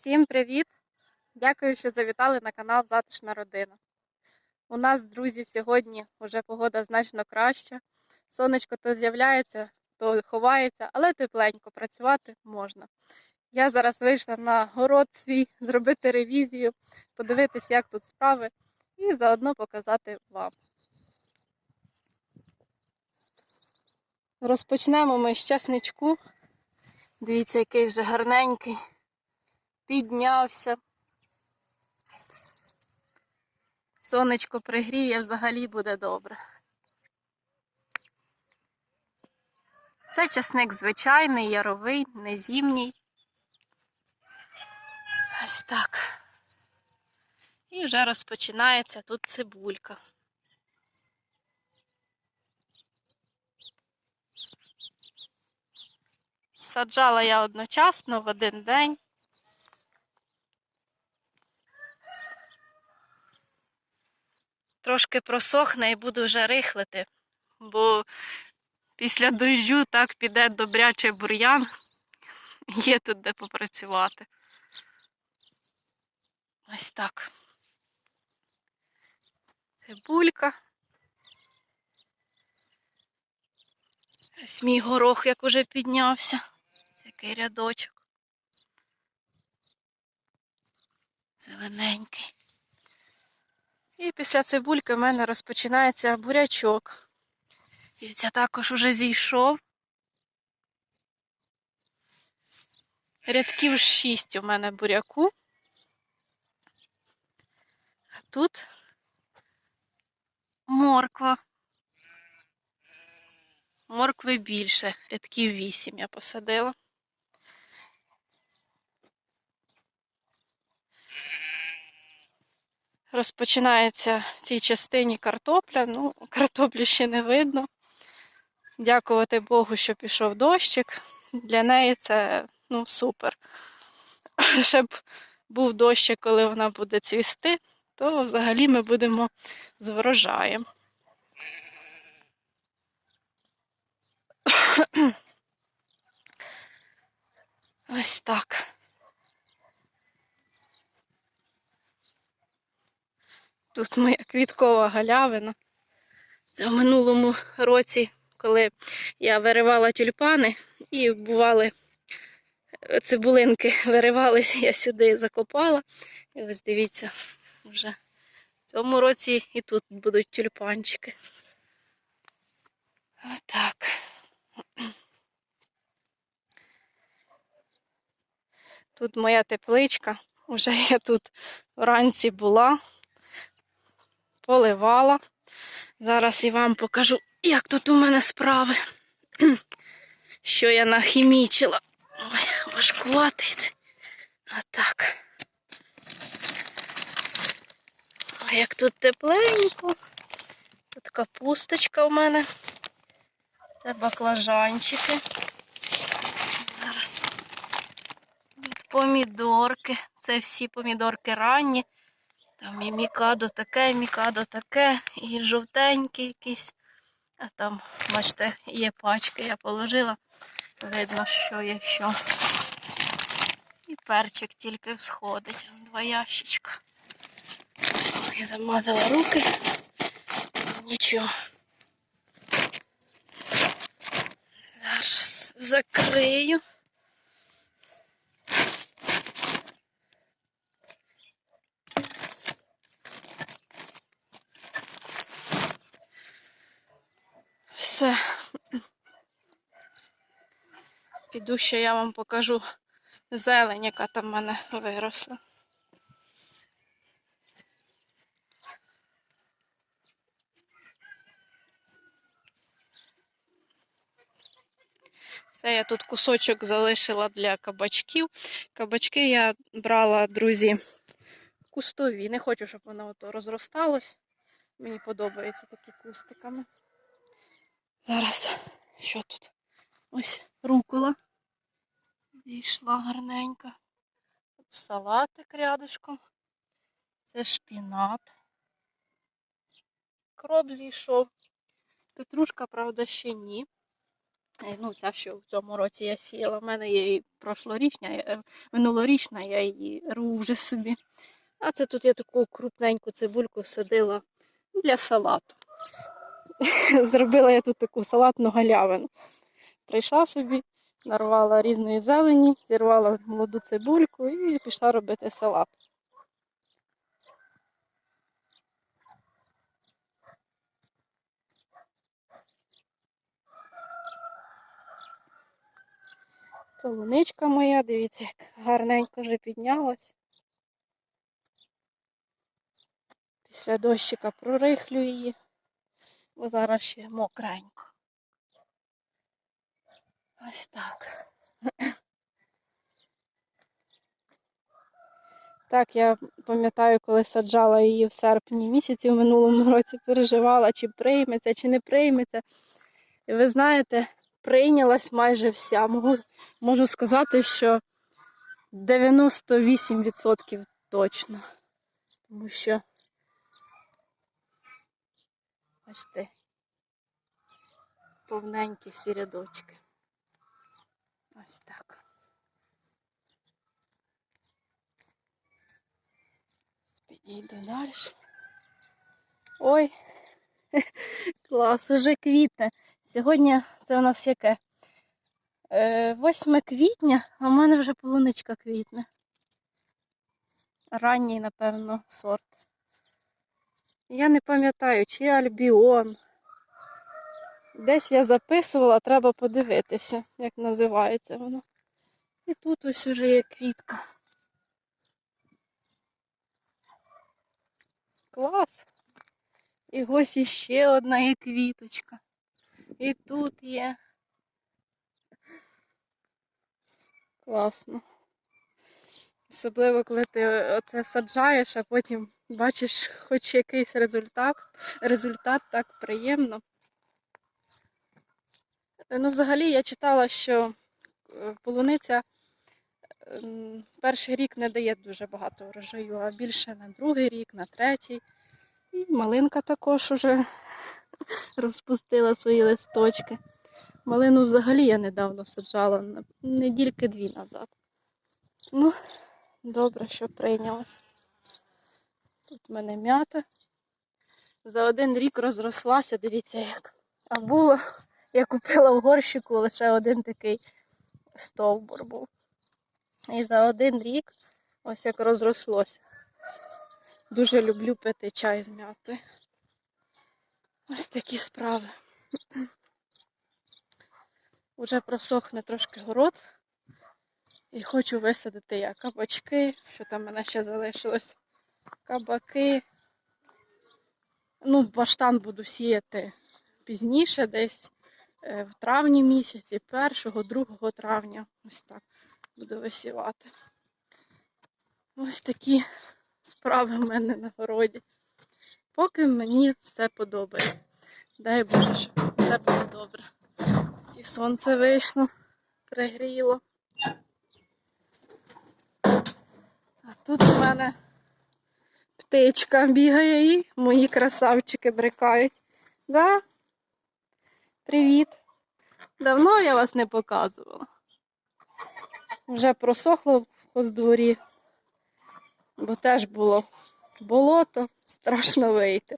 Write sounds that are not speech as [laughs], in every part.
Всім привіт! Дякую, що завітали на канал Затишна родина. У нас, друзі, сьогодні вже погода значно краща. Сонечко то з'являється, то ховається, але тепленько працювати можна. Я зараз вийшла на город свій зробити ревізію, подивитись, як тут справи, і заодно показати вам. Розпочнемо ми з часничку. Дивіться, який вже гарненький піднявся. Сонечко пригріє, взагалі буде добре. Це часник звичайний, яровий, не зімній. Ось так. І вже розпочинається тут цибулька. Саджала я одночасно в один день. Трошки просохне і буду вже рихлити, бо після дощу так піде добрячий бур'ян. [laughs] Є тут де попрацювати. Ось так. Цибулька. Ось мій горох як уже піднявся. Який рядочок. Зелененький. І після цибульки в мене розпочинається бурячок. І це також уже зійшов. Рядків шість у мене буряку. А тут морква. Моркви більше, рядків вісім я посадила. Розпочинається в цій частині картопля. Ну, картоплі ще не видно. Дякувати Богу, що пішов дощик. Для неї це ну, супер. [laughs] Ще б був дощик, коли вона буде цвісти, то взагалі ми будемо з врожаєм. [coughs] Ось так. Тут моя квіткова галявина. Це в минулому році, коли я виривала тюльпани і бували е, цибулинки [laughs] виривалися, я сюди закопала. І ось дивіться, вже в цьому році і тут будуть тюльпанчики. Отак. Тут моя тепличка. Уже [laughs] я тут вранці була, поливала. Зараз і вам покажу, як тут у мене справи. [clears throat] Що я нахімічила. Ой, важкуватий. це. Отак. Ой, як тут тепленько. Тут капусточка у мене. Це баклажанчики. Зараз. Тут помідорки. Це всі помідорки ранні. Там і мікадо таке, мікадо таке, і жовтенький якийсь. А там, бачите, є пачки, я положила. Видно, що є що. І перчик тільки всходить. Два ящичка. Я замазала руки. Нічого. Зараз закрию. Все. Піду ще я вам покажу зелень, яка там в мене виросла. Це я тут кусочок залишила для кабачків. Кабачки я брала, друзі, кустові. Не хочу, щоб воно розросталось. Мені подобається такі кустиками. Зараз що тут? Ось рукола. Дійшла гарненька. Тут салатик рядышком. Це шпінат. Кроп зійшов. Петрушка, правда, ще ні. Е, Ну, ця, що в цьому році я сіяла. У мене є і прошлорічна, е, минулорічна, я її рву вже собі. А це тут я таку крупненьку цибульку садила для салату. [laughs] Зробила я тут таку салатну галявину. Прийшла собі, нарвала різної зелені, зірвала молоду цибульку і пішла робити салат. Полуничка моя, дивіться, як гарненько вже піднялась. Після дощика прорихлю її, бо зараз ще мокренько. Ось так. Так, я пам'ятаю, коли саджала її в серпні місяці в минулому році, переживала, чи прийметься, чи не прийметься. І ви знаєте, прийнялась майже вся. Можу, можу сказати, що 98% точно. Тому що, бачите, повненькі всі рядочки. Ось так. Підійду далі. Ой, [laughs] клас, уже квітне. Сьогодні це у нас яке? Е, 8 квітня, а в мене вже полуничка квітне. Ранній, напевно, сорт. Я не пам'ятаю, чи альбіон. Десь я записувала, треба подивитися, як називається воно. І тут ось уже є квітка. Клас. І ось іще одна є квіточка. І тут є. Класно. Особливо, коли ти оце саджаєш, а потім бачиш хоч якийсь результат. Результат так приємно. Ну, взагалі, я читала, що е, полуниця ем, перший рік не дає дуже багато врожаю, а більше на другий рік, на третій. І малинка також уже [laughs] розпустила свої листочки. Малину взагалі я недавно саджала, недільки дві назад. Ну, добре, що прийнялась. Тут в мене м'ята. За один рік розрослася, дивіться як. А було, я купила в горщику лише один такий стовбур був. І за один рік ось як розрослося. Дуже люблю пити чай з м'ятою. Ось такі справи. Уже просохне трошки город. І хочу висадити я кабачки, що там в мене ще залишилось. Кабаки. Ну, баштан буду сіяти пізніше, десь е, в травні місяці, 1-2 травня. Ось так буду висівати. Ось такі справи в мене на городі. Поки мені все подобається. Дай Боже, щоб все було добре. Ці сонце вийшло, пригріло. А тут у мене птичка бігає і мої красавчики брикають. Да? Привіт. Давно я вас не показувала. Вже просохло в хоздворі, бо теж було болото, страшно вийти.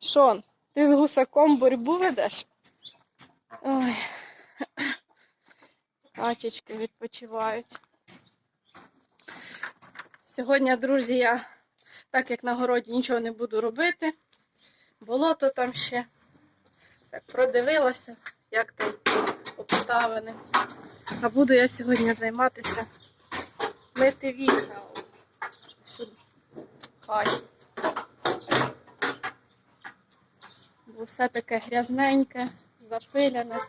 Шон, ти з гусаком боротьбу ведеш? Ой. Качечки відпочивають. Сьогодні, друзі, я, так як на городі нічого не буду робити, болото там ще. Так продивилася, як там обставини. А буду я сьогодні займатися мити вікна сюди, в хаті. Бо все таке грязненьке, запилене.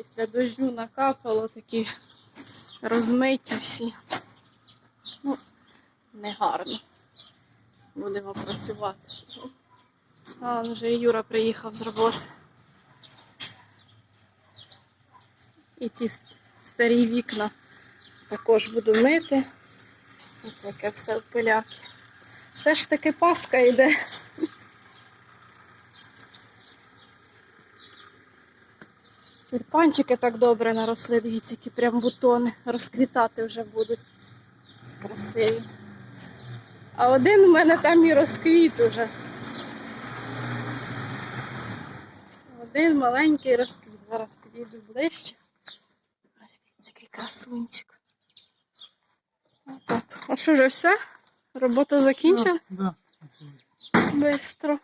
Після дощу накапало такі розмиті всі. Ну, негарно. Будемо працювати. А, вже і Юра приїхав з роботи. І ці старі вікна також буду мити. Ось яке все в пиляки. Все ж таки паска йде. Тюльпанчики так добре наросли, дивіться, які прям бутони. Розквітати вже будуть. Красиві. А один у мене там і розквіт уже. Один маленький розквіт. Зараз підійду ближче. Ось дивіться, красунчик. Отак. А що вже все? Робота закінчилась? Да, на. Бистро.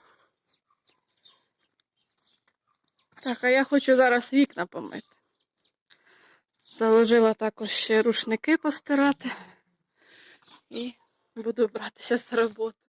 Так, а я хочу зараз вікна помити. Заложила також ще рушники постирати. І буду братися за роботу.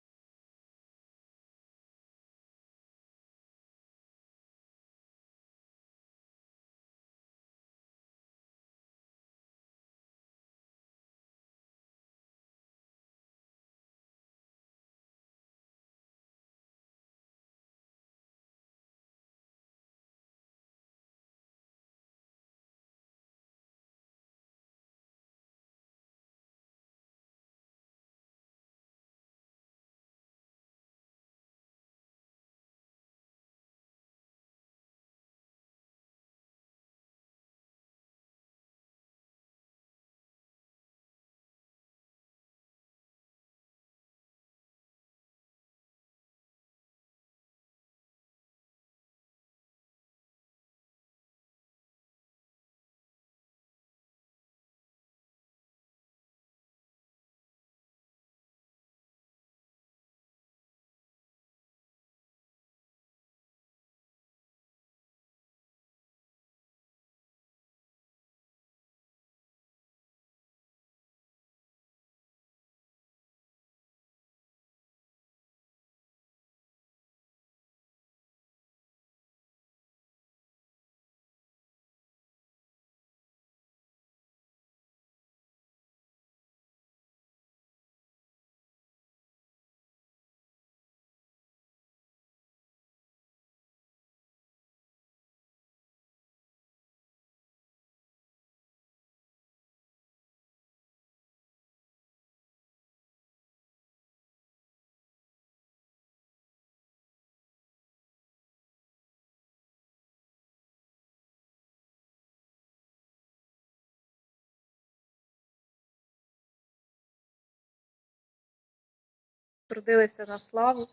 Трудилися на славу.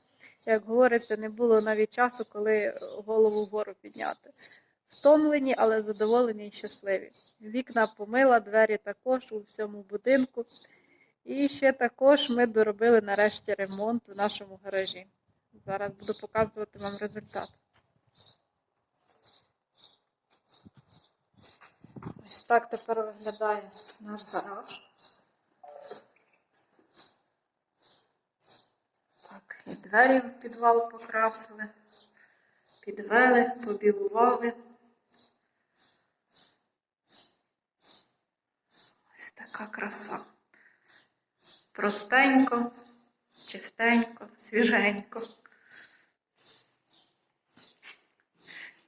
Як говориться, не було навіть часу, коли голову вгору підняти. Втомлені, але задоволені і щасливі. Вікна помила, двері також у всьому будинку. І ще також ми доробили нарешті ремонт у нашому гаражі. Зараз буду показувати вам результат. Ось так тепер виглядає наш гараж. Так, і двері в підвал покрасили, підвели, побілували. Ось така краса. Простенько, чистенько, свіженько.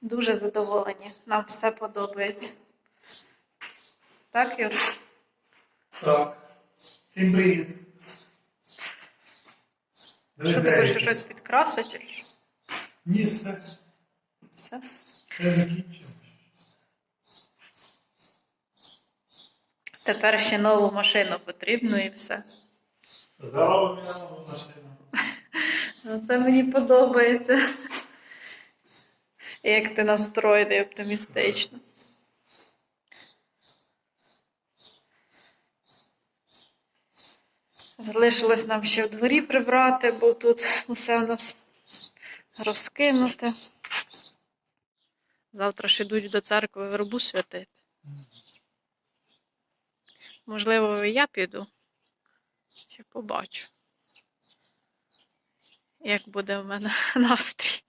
Дуже задоволені. Нам все подобається. Так, Юр? Так. Всім привіт. Що ти хочеш щось підкрасити? Ні, все. Все? Все закінчено. Тепер ще нову машину потрібно і все. Здорово, мене нова машина. [laughs] Ну, Це мені подобається. Як ти настроєний оптимістично. Залишилось нам ще в дворі прибрати, бо тут усе в нас розкинуте. Завтра ж ідуть до церкви вербу святити. Можливо, і я піду. Ще побачу. Як буде в мене [laughs] настрій.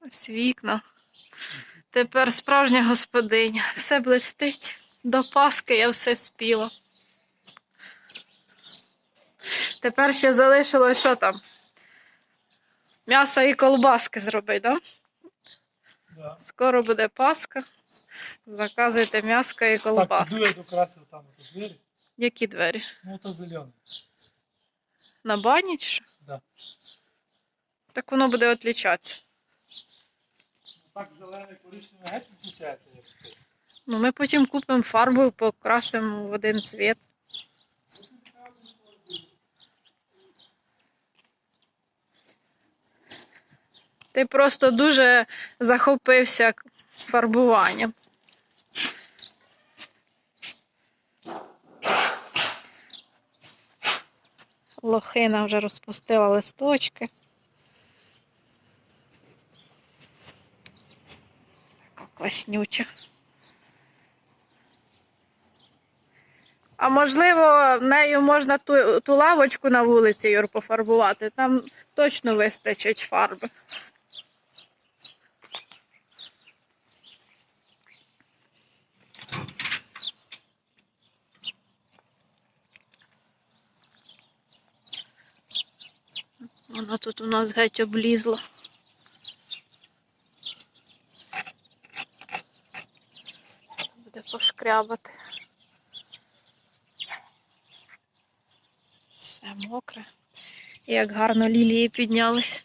Ось вікна. Тепер справжня господиня. Все блистить. До Паски я все спіла. Тепер ще залишилось що там? М'ясо і колбаски зробити, так? Да? Да. Скоро буде Пасха. Заказуйте м'яско і колбаски. іду я докрасив там ото двері. Які двері? Ну, то зелене. На бані чи що? Да. Так воно буде відлічатися. Так зелений коричневий геть відключається, як це. Ну, ми потім купимо фарбу, покрасимо в один цвіт. Ти просто дуже захопився фарбуванням. Лохина вже розпустила листочки. Така класнюча. А можливо, нею можна ту, ту лавочку на вулиці Юр, пофарбувати. Там точно вистачить фарби. Воно тут у нас геть облізло. Буде пошкрябати. Все мокре. Як гарно лілії піднялись.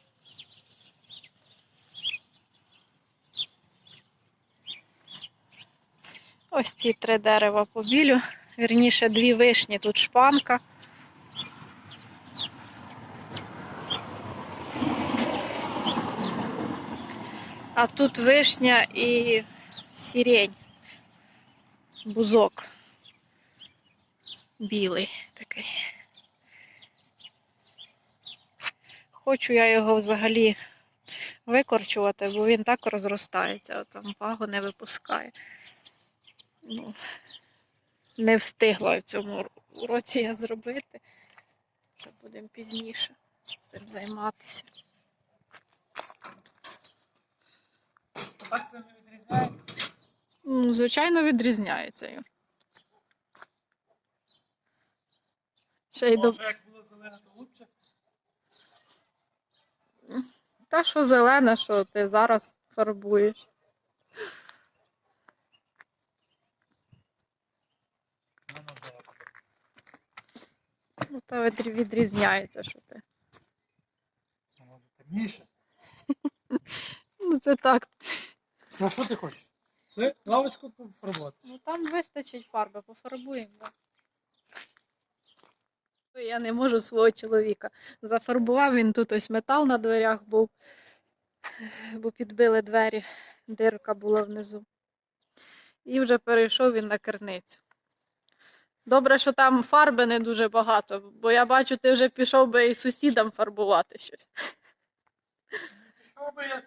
Ось ці три дерева побілю. Вірніше, дві вишні, тут шпанка. А тут вишня і сірень. Бузок. Білий такий. Хочу я його взагалі викорчувати, бо він так розростається, а там пагу не випускає. Ну, не встигла в цьому році я зробити. Будемо пізніше цим займатися. Так це не відрізняє. Ну, звичайно, відрізняється. Юр. Ще й до... Може, як було зелене, то лучше. Та що зелене, що ти зараз фарбуєш. Ну, та відрі- відрізняється, що ти. Воно темніше. [laughs] Ну, це так. Ну, що ти хочеш? Це лавочку пофарбувати. Ну там вистачить фарби, пофарбуємо. Да. Я не можу свого чоловіка. Зафарбував він тут ось метал на дверях був, бо підбили двері, дирка була внизу. І вже перейшов він на керницю. Добре, що там фарби не дуже багато, бо я бачу, ти вже пішов би і сусідам фарбувати щось. Що би я?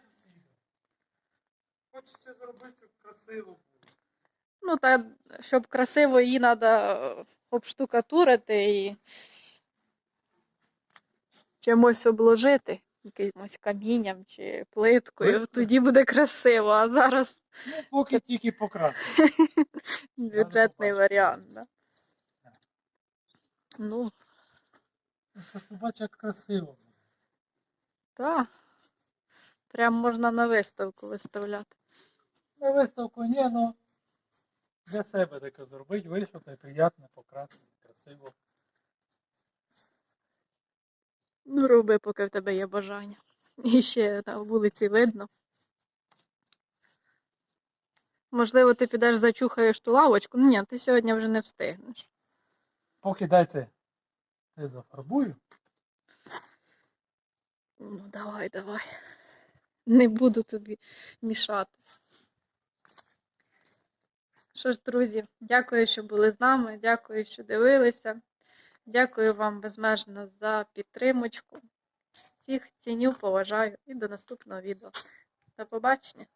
Хочеться зробити щоб красиво було. Ну, та щоб красиво її треба обштукатурити і чимось обложити, якимось камінням чи плиткою. Плиткою? Тоді буде красиво, а зараз Ну, поки тільки покрасити. [laughs] бюджетний варіант. Да? Ну, Ну, Щоб побачити, як красиво так. Прям можна на виставку виставляти. На виставку ні, ну для себе таке зробити, вийшло, та й приємно, покрасити, красиво. Ну, роби, поки в тебе є бажання. І ще на вулиці видно. Можливо, ти підеш зачухаєш ту лавочку. Ну, ні, ти сьогодні вже не встигнеш. Поки дайте це зафарбую. Ну, давай, давай. Не буду тобі мішати. Що ж, друзі, дякую, що були з нами. Дякую, що дивилися. Дякую вам безмежно за підтримочку. Всіх ціню, поважаю і до наступного відео. До побачення!